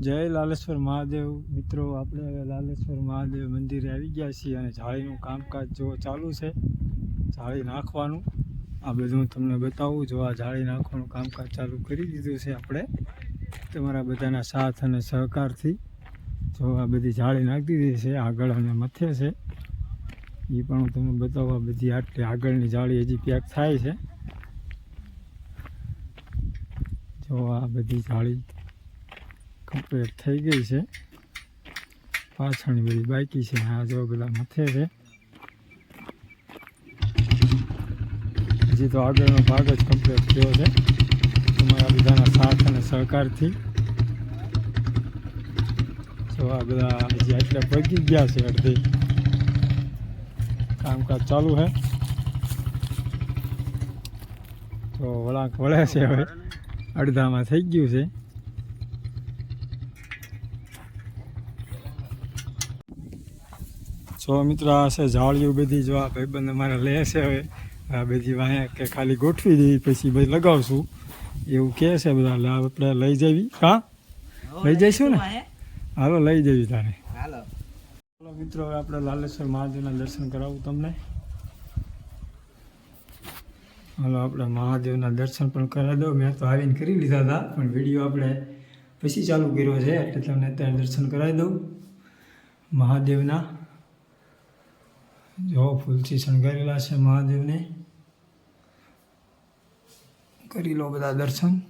જય લાલેશ્વર મહાદેવ. મિત્રો, આપણે હવે લાલેશ્વર મહાદેવ મંદિરે આવી ગયા છીએ અને જાળીનું કામકાજ જો ચાલુ છે જાળી નાખવાનું. આ બધું તમને બતાવું. જો આ જાળી નાખવાનું કામકાજ ચાલુ કરી દીધું છે આપણે, તમારા બધાના સાથ અને સહકારથી. જો આ બધી જાળી નાખી દીધી છે, આગળ અને મથે છે. એ પણ હું તમને આ બધી આટલી આગળની જાળી હજી પેક થાય છે. જો આ બધી જાળી કમ્પ્લીટ થઈ ગઈ છે. પાછળની બધી બાકી છે. આ જો બધા મથે છે. હજી તો આગળનો ભાગ જ કમ્પ્લીટ થયો છે. તમારા બધાના સાથ અને સહકારથી. જો આ બધા હજી એટલે પગી ગયા છે અડધી. કામકાજ ચાલુ છે. તો વળાંક વળે છે હવે. અડધામાં થઈ ગયું છે. જો મિત્રો આ છે જાળીઓ બધી જો આ ભાઈબંધ અમારે લે છે હવે. આ બધી વાંયા કે ખાલી ગોઠવી દઈ પછી બધી લગાવશું. એવું કહે છે બધા એટલે આપણે લઈ જવી. હા? લઈ જઈશું ને? હાલો લઈ જવી તારે. હાલો. મિત્રો હવે આપણે લાલેશ્વર મહાદેવના દર્શન કરાવું તમને. હાલો આપણે મહાદેવના દર્શન પણ કરાવી દો મેં તો આવીને કરી લીધા હતા પણ વીડિયો આપણે પછી ચાલુ કર્યો છે એટલે તમને અત્યારે દર્શન કરાવી દઉં. મહાદેવના જો ફૂલથી શણગારેલા છે મહાદેવને. કરી લો બધા દર્શન.